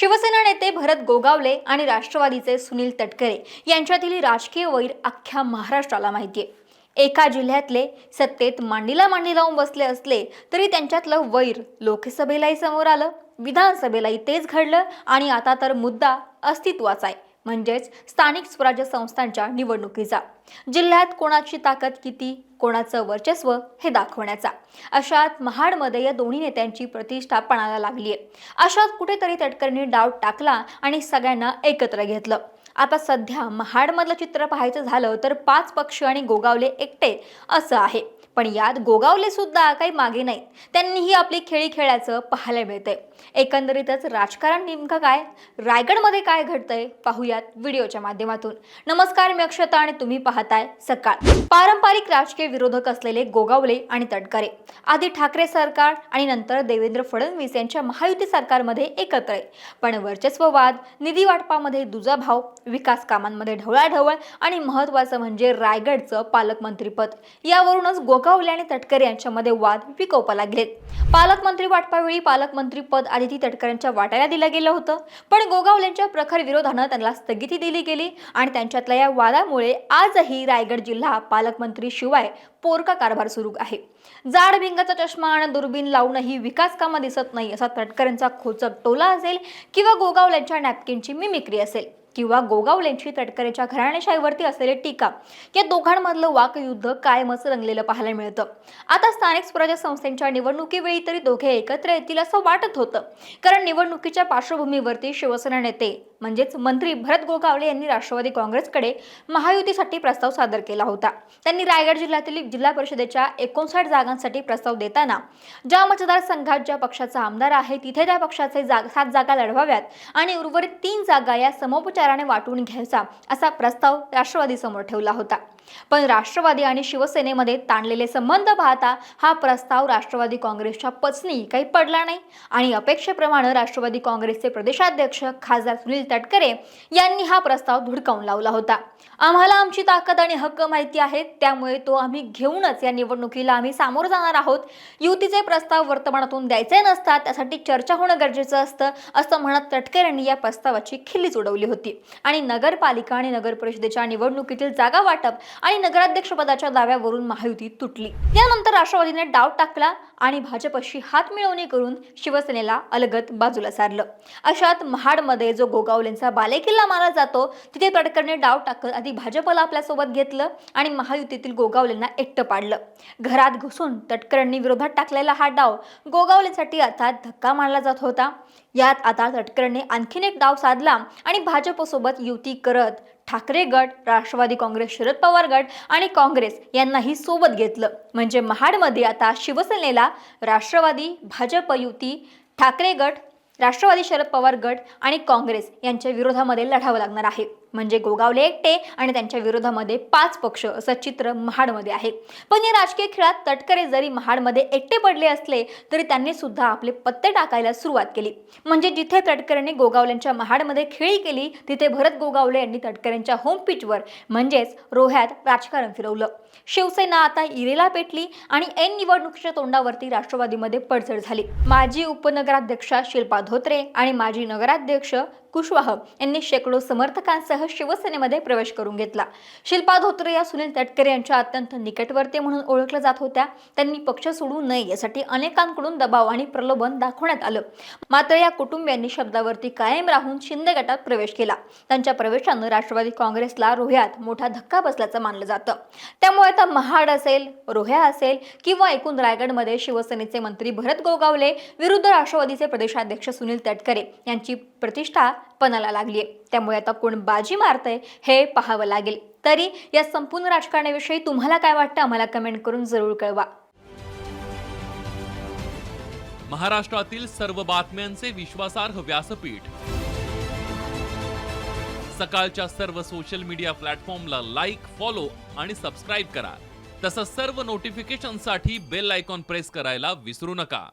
शिवसेना नेते भरत गोगावले आणि राष्ट्रवादीचे सुनील तटकरे यांच्यातील राजकीय वैर अख्ख्या महाराष्ट्राला माहितीये. एका जिल्ह्यातले सत्तेत मांडीला मांडी लावून बसले असले तरी त्यांच्यातलं वैर लोकसभेलाही समोर आलं विधानसभेलाही तेच घडलं आणि आता तर मुद्दा अस्तित्वाचा आहे. म्हणजेच स्थानिक स्वराज्य संस्थांच्या निवडणुकीचा. जिल्ह्यात कोणाची ताकद किती कोणाचं वर्चस्व हे दाखवण्याचा. अशात महाडमध्ये या दोन्ही नेत्यांची प्रतिष्ठा पणाला लागली आहे अशात कुठेतरी तटकरणी डाव टाकला आणि सगळ्यांना एकत्र घेतलं. आता सध्या महाडमधलं चित्र पाहायचं झालं तर पाच पक्ष आणि गोगावले एकटे असं आहे. पण यात गोगावले सुद्धा काही मागे नाहीत. त्यांनीही आपली खेळी खेळायचं पाहायला मिळतंय. एकंदरीतच राजकारण नेमकं काय? रायगडमध्ये काय घडतंय? पाहूयात व्हिडिओच्या माध्यमातून. नमस्कार मी अक्षता आणि तुम्ही पाहताय सकाळ. पारंपरिक राजकीय विरोधक असलेले गोगावले आणि तटकरे. आधी ठाकरे सरकार आणि नंतर देवेंद्र फडणवीस यांच्या महायुती सरकारमध्ये एकत्र आहे. पण वर्चस्ववाद निधी वाटपामध्ये दुजाभाव विकास कामांमध्ये ढवळाढवळ आणि महत्त्वाचं म्हणजे रायगडचं पालकमंत्रीपद. यावरूनच गो गोगावले आणि तटकरे यांच्यामध्ये वाद विकोपा गेलेत पालकमंत्री वाटपावेळी पालकमंत्री पद आदिती तटकरेंच्या वाट्याला दिलं गेलं होतं. पण गोगावलेंच्या प्रखर विरोधानं त्यांना स्थगिती दिली गेली आणि त्यांच्यातल्या या वादामुळे आजही रायगड जिल्हा पालकमंत्री शिवाय पोरका कारभार सुरू आहे. जाड भिंगाचा चष्मा आणि दुर्बीन लावूनही विकास कामं दिसत नाही असा तटकरेंचा खोचक टोला असेल किंवा गोगावल्यांच्या नॅपकिनची मिमिक्री असेल. किंवा गोगावलेंची तटकरेच्या घराणेशाहीवरती असलेली टीका. या दोघांमधलं वाकयुद्ध कायमच रंगलेलं पाहायला मिळतं. आता स्थानिक स्वराज्य संस्थेच्या निवडणुकीवेळी तरी दोघे एकत्र येतील असं वाटत होतं. कारण निवडणुकीच्या पार्श्वभूमीवरती शिवसेना नेते म्हणजेच मंत्री भरत गोगावले यांनी राष्ट्रवादी काँग्रेसकडे महायुतीसाठी प्रस्ताव सादर केला होता. त्यांनी रायगड जिल्ह्यातील जिल्हा परिषदेच्या एकोणसाठ जागांसाठी प्रस्ताव देताना ज्या मतदारसंघात ज्या पक्षाचा आमदार आहे तिथे त्या पक्षाचे जाग सात जागा लढवाव्यात आणि उर्वरित तीन जागा या समोपचाराने वाटून घ्यायचा असा प्रस्ताव राष्ट्रवादीसमोर ठेवला होता. पण राष्ट्रवादी आणि शिवसेनेमध्ये ताणलेले संबंध पाहता हा प्रस्ताव राष्ट्रवादी काँग्रेसच्या पचनी काही पडला नाही. आणि अपेक्षेप्रमाणे राष्ट्रवादी काँग्रेसचे प्रदेशाध्यक्ष खासदार सुनील तटकरे यांनी हा प्रस्ताव धुडकावून लावला होता. आम्हाला आमची ताकद आणि हक्क माहिती आहेत त्यामुळे तो आम्ही घेऊनच या निवडणुकीला आम्ही सामोरं जाणार आहोत. युतीचे प्रस्ताव वर्तमानातून द्यायचे नसतात त्यासाठी चर्चा होणं गरजेचं असतं असं म्हणत तटकरेंनी या प्रस्तावाची खिल्लीच उडवली होती. आणि नगरपालिका आणि नगर परिषदेच्या निवडणुकीतील जागा वाटप आणि नगराध्यक्षपदाच्या दाव्यावरून महायुती तुटली. त्यानंतर राष्ट्रवादीने डाव टाकला आणि भाजपशी हात मिळवणी करून शिवसेनेला अलगत बाजूला सारलं. अशात महाडमध्ये जो गोगावलेंचा बालेकिल्ला मानला जातो तिथे तटकरने डाव टाकत आधी भाजपला आपल्यासोबत घेतलं आणि महायुतीतील गोगावलेंना एकटं पाडलं. घरात घुसून तटकरांनी विरोधात टाकलेला हा डाव गोगावलेंसाठी अर्थात धक्का मानला जात होता. यात आता तटकरने आणखीन एक डाव साधला आणि भाजपसोबत युती करत ठाकरे गट राष्ट्रवादी काँग्रेस शरद पवार गट आणि काँग्रेस यांनाही सोबत घेतलं. म्हणजे महाडमध्ये आता शिवसेनेला राष्ट्रवादी भाजप युती ठाकरे गट राष्ट्रवादी शरद पवार गट आणि काँग्रेस यांच्या विरोधामध्ये लढावं लागणार आहे. म्हणजे गोगावले एकटे आणि त्यांच्या विरोधामध्ये पाच पक्ष असं चित्र महाडमध्ये आहे. पण या राजकीय खेळात तटकरे जरी महाडमध्ये एकटे पडले असले तरी त्यांनी सुद्धा आपले पत्ते टाकायला सुरुवात केली. म्हणजे जिथे तटकरेंनी गोगावल्यांच्या महाडमध्ये खेळी केली तिथे भरत गोगावले यांनी तटकरेंच्या होम पिचवर म्हणजेच रोह्यात राजकारण फिरवलं. शिवसेना आता इरेला पेटली आणि ऐन निवडणुकीच्या तोंडावरती राष्ट्रवादीमध्ये पडझड झाली. माजी उपनगराध्यक्षा शिल्पा धोत्रे आणि माजी नगराध्यक्ष कुशवाह यांनी शेकडो समर्थकांसह शिवसेनेमध्ये प्रवेश करून घेतला. शिल्पा धोत्रे या सुनील तटकरे यांच्या अत्यंत निकटवर्ती म्हणून ओळखल्या जात होत्या. त्यांनी पक्ष सोडू नये यासाठी अनेकांकडून दबाव आणि प्रलोभन दाखवण्यात आलं. मात्र या कुटुंबियांनी शब्दावरती कायम राहून शिंदे गटात प्रवेश केला. त्यांच्या प्रवेशानं राष्ट्रवादी काँग्रेसला रोह्यात मोठा धक्का बसल्याचं मानलं जातं. त्यामुळे आता महाड असेल रोह्या असेल किंवा एकूण रायगडमध्ये शिवसेनेचे मंत्री भरत गोगावले विरुद्ध राष्ट्रवादीचे प्रदेशाध्यक्ष सुनील तटकरे यांची प्रतिष्ठा पणाला लागली आहे त्यामुळे आता कोण बाजी मारतंय हे पाहावं लागेल. तरी या संपूर्ण राजकारणाविषयी तुम्हाला काय वाटतं आम्हाला कमेंट करून जरूर कळवा. महाराष्ट्रातील सर्व बातम्यांचे विश्वासार्ह व्यासपीठ. सकाळच्या सर्व सोशल मीडिया प्लॅटफॉर्मला लाईक फॉलो आणि सबस्क्राईब करा. तसंच सर्व नोटिफिकेशनसाठी बेल आयकॉन प्रेस करायला विसरू नका.